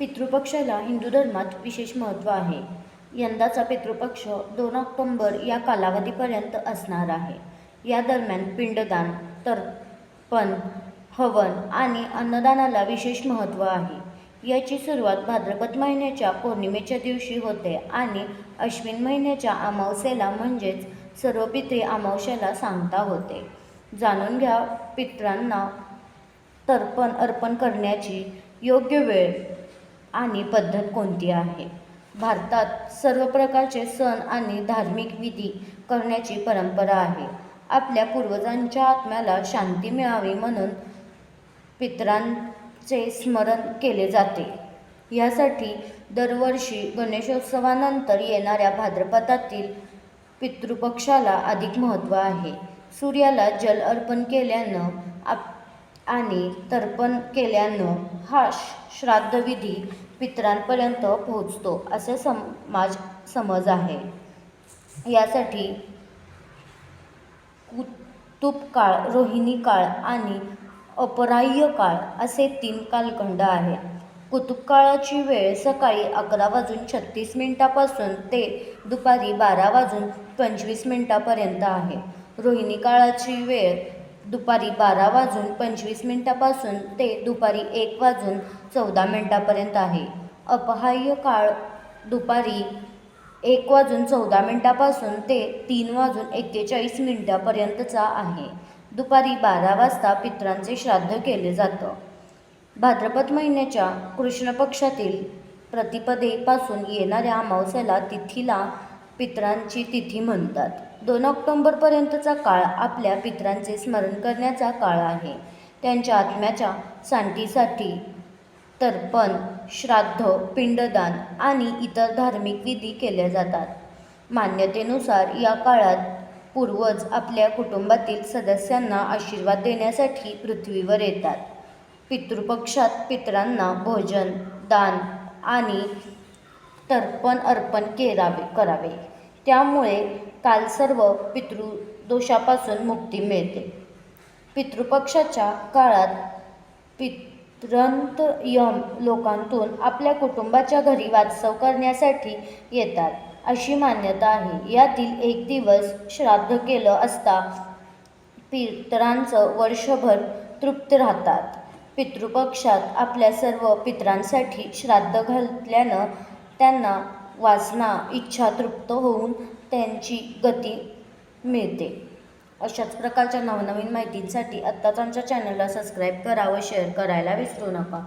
पितृपक्षाला हिंदू धर्मात विशेष महत्त्व आहे. यंदाचा पितृपक्ष दोन ऑक्टोंबर या कालावधीपर्यंत असणार आहे. या दरम्यान पिंडदान तर्पण हवन आणि अन्नदानाला विशेष महत्त्व आहे. याची सुरुवात भाद्रपद महिन्याच्या पौर्णिमेच्या दिवशी होते आणि अश्विन महिन्याच्या अमावस्येला म्हणजेच सर्व पितृ अमावस्येला सांगता होते. जाणून घ्या पितरांना तर्पण अर्पण करण्याची योग्य वेळ. आणि पद्धत कोणती आहे? भारतात सर्व प्रकारचे सण आणि धार्मिक विधी करण्याची परंपरा आहे. आपल्या पूर्वजांच्या आत्म्याला शांती मिळावी म्हणून पितरांचे स्मरण केले जाते. यासाठी दरवर्षी गणेशोत्सवानंतर येणाऱ्या भाद्रपदातील पितृपक्षाला अधिक महत्त्व आहे. सूर्याला जल अर्पण केल्यानं आप आणि तर्पण केल्यानं हा श- श्राद्धविधी पितरांपर्यंत पोहोचतो असे समाज समज आहे. यासाठी कुतुब काळ रोहिणी काळ आणि अपराह्य काळ असे तीन कालखंड आहेत कुतुब काळाची वेळ सकाळी अकरा वाजून छत्तीस मिनिटापासून ते दुपारी बारा वाजून पंचवीस मिनिटापर्यंत आहे. रोहिणी काळाची वेळ दुपारी बारा वाजून पंचवीस मिनिटापासून ते दुपारी एक वाजून चौदा मिनिटापर्यंत आहे. अपहाय्य काळ दुपारी एक वाजून चौदा मिनिटापासून ते तीन वाजून एक्केचाळीस मिनिटापर्यंतचा आहे. दुपारी बारा वाजता पितरांचे श्राद्ध केले जातं. भाद्रपद महिन्याच्या कृष्ण पक्षातील प्रतिपदेपासून येणाऱ्या अमावस्याला तिथीला पितरांची तिथी म्हणतात. दोन ऑक्टोंबरपर्यंतचा काळ आपल्या पितरांचे स्मरण करण्याचा काळ आहे. त्यांच्या आत्म्याच्या शांतीसाठी तर्पण श्राद्ध पिंडदान आणि इतर धार्मिक विधी केल्या जातात. मान्यतेनुसार या काळात पूर्वज आपल्या कुटुंबातील सदस्यांना आशीर्वाद देण्यासाठी पृथ्वीवर येतात. पितृपक्षात पितरांना भोजन दान आणि तर्पण अर्पण केरावे करावे. त्यामुळे काल सर्व पितृदोषापासून मुक्ती मिळते. पितृपक्षाच्या काळात पितरंतयम लोकांतून आपल्या कुटुंबाच्या घरी वास्तव करण्यासाठी येतात अशी मान्यता आहे. यातील एक दिवस श्राद्ध केलं असता पितरांचं वर्षभर तृप्त राहतात. पितृपक्षात आपल्या सर्व पितरांसाठी श्राद्ध घातल्यानं त्यांना वासना इच्छा तृप्त होऊन त्यांची गती मिळते. अशाच प्रकारच्या नवनवीन माहितींसाठी आत्ताच आमच्या चॅनलला सबस्क्राईब करा व शेअर करायला विसरू नका.